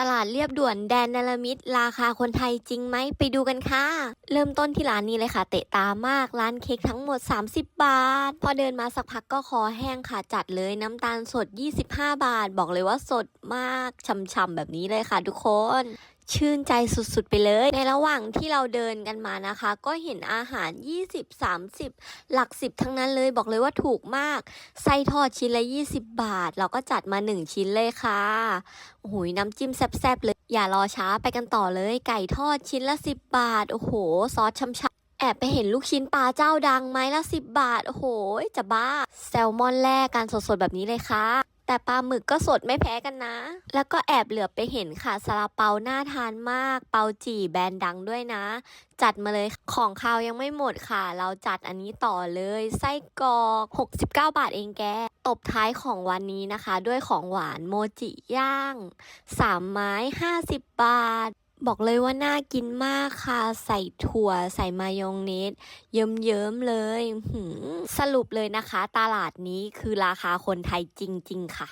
ตลาดเรียบด่วนแดนนลมิตรราคาคนไทยจริงไหมไปดูกันค่ะ เริ่มต้นที่ร้านนี้เลยค่ะ เตะตามากร้านเค้กทั้งหมด 30 บาท พอเดินมาสักพักก็คอแห้งค่ะ จัดเลยน้ำตาลสด 25 บาท บอกเลยว่าสดมากฉ่ำๆแบบนี้เลยค่ะทุกคน ชื่นใจสุดๆไปเลย ในระหว่างที่เราเดินกันมานะคะ ก็เห็นอาหาร 20-30 หลักสิบทั้งนั้นเลยบอกเลยว่าถูกมาก ไส้ทอดชิ้นละ 20 บาท เราก็จัดมา 1 ชิ้นเลยค่ะโอ้โหน้ำจิ้มแซ่บๆเลย อย่ารอช้าไปกันต่อเลย ไก่ทอดชิ้นละ 10 บาท โอ้โห ซอสช่ำๆแอบไปเห็นลูกชิ้นปลาเจ้าดังไม้ละ10บาท โอ้โห จะบ้า แซลมอนแรกการสดๆ แบบนี้เลยค่ะ แต่ปลาหมึกก็สดไม่แพ้กันนะ แล้วก็แอบเหลือบไปเห็นค่ะซาลาเปาน่าทานมาก เปาจี่แบรนด์ดังด้วยนะ จัดมาเลยของคาวยังไม่หมดค่ะ เราจัดอันนี้ต่อเลยไส้กรอก 69 บาทเองแก ตบท้ายของวันนี้นะคะ ด้วยของหวานโมจิย่าง 3 ไม้ 50 บาท บอกเลยว่าน่ากินมากค่ะ ใส่ถั่วใส่มายองเนสเยิ้มๆเลยหืมสรุปเลยนะคะ ตลาดนี้คือราคาคนไทยจริง ๆ ค่ะ